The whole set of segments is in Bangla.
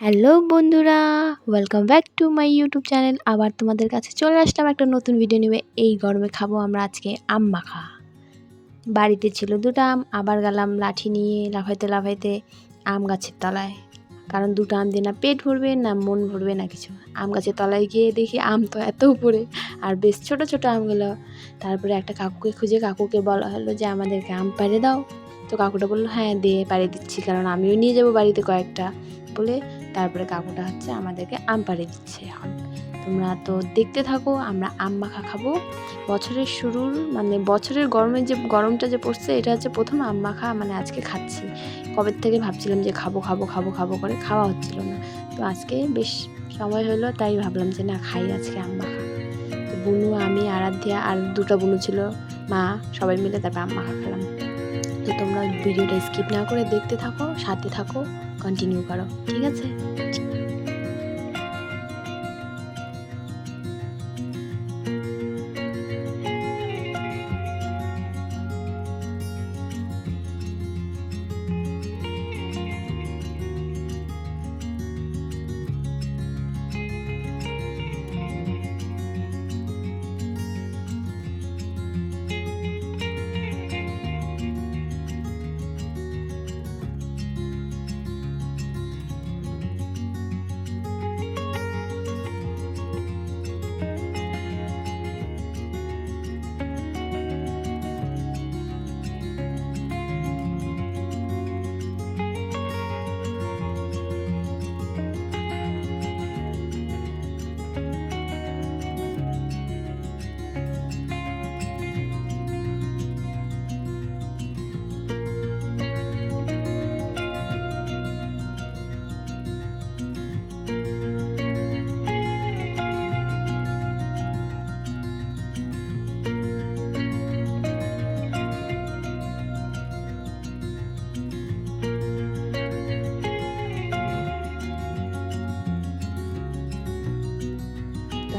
হ্যালো বন্ধুরা welcome back to my YouTube channel আবার তোমাদের কাছে চলে আসলাম একটা নতুন ভিডিও নেবে এই গরমে খাব আমরা আজকে আম মাখা। বাড়িতে ছিল দুটো আম, আবার গেলাম লাঠি নিয়ে লাফাইতে লাফাইতে আম গাছের তলায়। কারণ দুটো আম দিয়ে না পেট ভরবে, না মন ভরবে, না কিছু। আম গাছের তলায় গিয়ে দেখি আম তো এত উপরে, আর বেশ ছোট ছোট আমগুলো। তারপরে একটা কাকুকে খুঁজে কাকুকে বলা হলো যে, আমাদেরকে আম পাড়ে দাও। তো কাকুটা বলল হ্যাঁ দিয়ে পাড়ে দিচ্ছি, কারণ আমিও নিয়ে যাব বাড়িতে কয়েকটা। বলে তারপরে কাকুটা হচ্ছে আমাদেরকে আম পাড়ে দিচ্ছে এখন। তোমরা তো দেখতে থাকো, আমরা আম মাখা খাব। বছরের শুরুর মানে বছরের গরমের যে, গরমটা যে পড়ছে, এটা হচ্ছে প্রথম আম মাখা মানে আজকে খাচ্ছি। কবে থেকে ভাবছিলাম যে খাব খাব খাব খাব করে খাওয়া হচ্ছিল না। তো আজকে বেশ সময় হলো, তাই ভাবলাম যে না, খাই আজকে আম মাখা। তো বুনু, আমি, আরাধ্যা আর দুটো বুনু ছিল, মা, সবাই মিলে তারপর আম মাখা খেলাম। তো তোমরা ভিডিওটা স্কিপ না করে দেখতে থাকো, সাথে থাকো। কন্টিনিউ করো ঠিক আছে?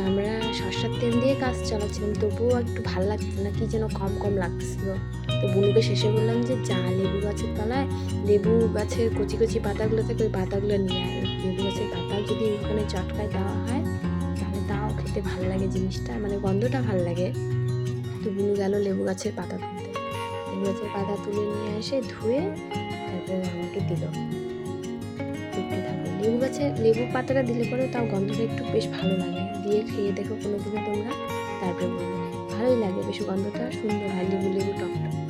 আমরা সরষের তেল দিয়ে কাজ চালাচ্ছিলাম, তবুও একটু ভালো লাগছে না, কি যেন কম কম লাগছিল। তো বুনুকে শেষে বললাম যে, যা লেবু গাছের তলায়, লেবু গাছের কচি কচি পাতাগুলো থেকে ওই পাতাগুলো নিয়ে আয়। লেবু গাছের পাতা যদি ওখানে চটকায় দেওয়া হয়, তাহলে তাও খেতে ভালো লাগে জিনিসটা মানে গন্ধটা ভালো লাগে। তো বুনু গেল লেবু গাছের পাতা তুলতে। লেবু গাছের পাতা তুলে নিয়ে এসে ধুয়ে তারপরে আমাকে দিল। দেখতে থাকো লেবু গাছে লেবু পাতাটা দিলে পরে তাও গন্ধটা একটু বেশ ভালো লাগে। দিয়ে খেয়ে দেখো কোনো দিনও তোমরা তারপরে বলবে। ভালোই লাগে, বেশ গন্ধটা সুন্দর হয়, লেবু লেবু টক টক